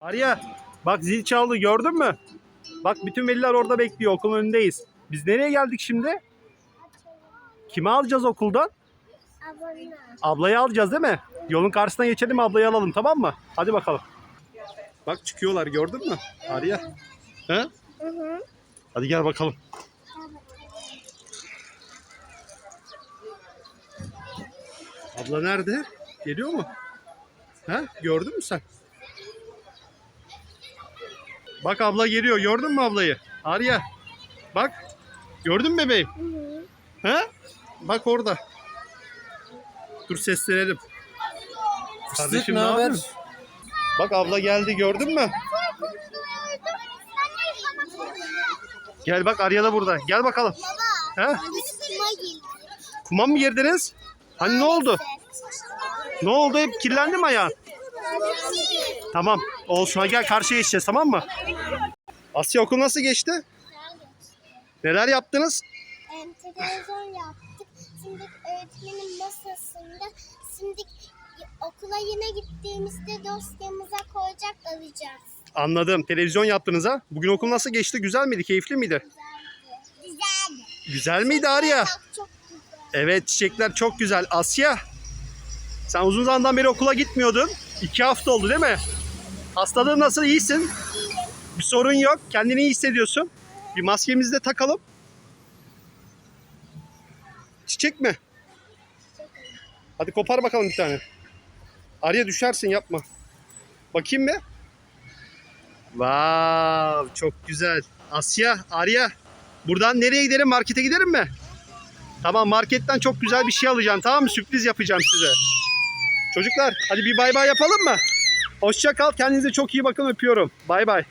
Arya bak zil çaldı gördün mü? Bak bütün veliler orada bekliyor okulun önündeyiz. Biz nereye geldik şimdi? Kimi alacağız okuldan? Abone. Ablayı alacağız değil mi? Yolun karşısına geçelim ablayı alalım tamam mı? Hadi bakalım. Bak çıkıyorlar gördün mü? Arya. He? Hı hı. Hadi gel bakalım. Abla nerede? Geliyor mu? Ha? Gördün mü sen? Bak abla geliyor. Gördün mü ablayı? Arya. Bak. Gördün mü bebeğim? Ha? Bak orada. Dur seslenelim. Kardeşim ne yapıyorsun? Bak abla geldi gördün mü? Gel bak Arya da burada. Gel bakalım. Girdik. Kuma mı girdiniz? Hani ne oldu? Ne oldu? Hep kirlendi mi ayağın? Tamam. Olsun. Gel karşıya geçeceğiz tamam mı? Asya okul nasıl geçti? Neler yaptınız? Em, televizyon yaptık. Şimdi öğretmenin masasında şimdi okula yine gittiğimizde dosyamıza koyacak alacağız. Anladım. Televizyon yaptınız ha. Bugün okul nasıl geçti? Güzel miydi? Keyifli miydi? Güzel. Güzel miydi Arya? Çok güzel. Evet çiçekler çok güzel. Asya sen uzun zamandan beri okula gitmiyordun. İki hafta oldu değil mi? Hastalığın nasıl? İyisin. Bir sorun yok. Kendini iyi hissediyorsun. Bir maskemizi de takalım. Çiçek mi? Hadi kopar bakalım bir tane. Arya düşersin yapma. Bakayım mı? Vav çok güzel. Asya, Arya. Buradan nereye gidelim? Markete gidelim mi? Tamam marketten çok güzel bir şey alacağım tamam mı? Sürpriz yapacağım size. Çocuklar hadi bir bay bay yapalım mı? Hoşça kal. Kendinize çok iyi bakın öpüyorum. Bay bay.